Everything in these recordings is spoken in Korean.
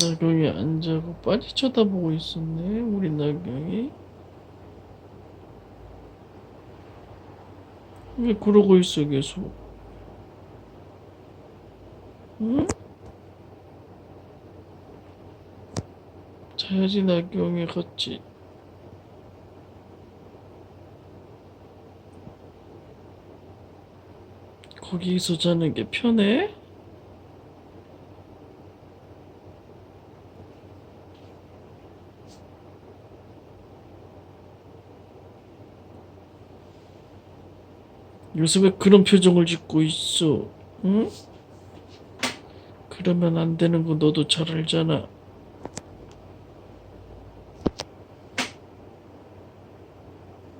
나경이 안 자고 빠지 쳐다보고 있었네 우리 나경이 왜 그러고 있어 계속 응? 자야지 나경이 같이 거기서 자는 게 편해? 요새 왜 그런 표정을 짓고 있어? 응? 그러면 안 되는 거 너도 잘 알잖아.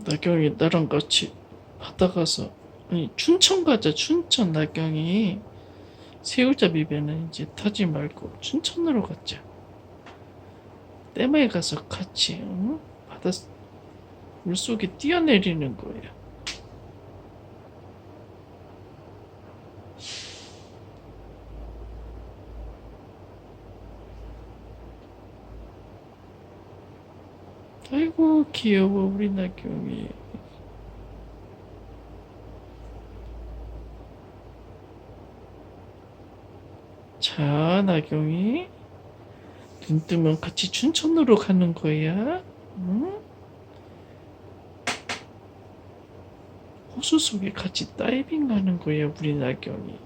나경이 나랑 같이 바다 가서 아니 춘천 가자 춘천 나경이 새우잡이 배는 이제 타지 말고 춘천으로 가자. 댐에 가서 같이 응? 바다 물속에 뛰어내리는 거야. 아이고 귀여워 우리 나경이. 자 나경이. 눈 뜨면 같이 춘천으로 가는 거야? 응? 호수 속에 같이 다이빙 가는 거야 우리 나경이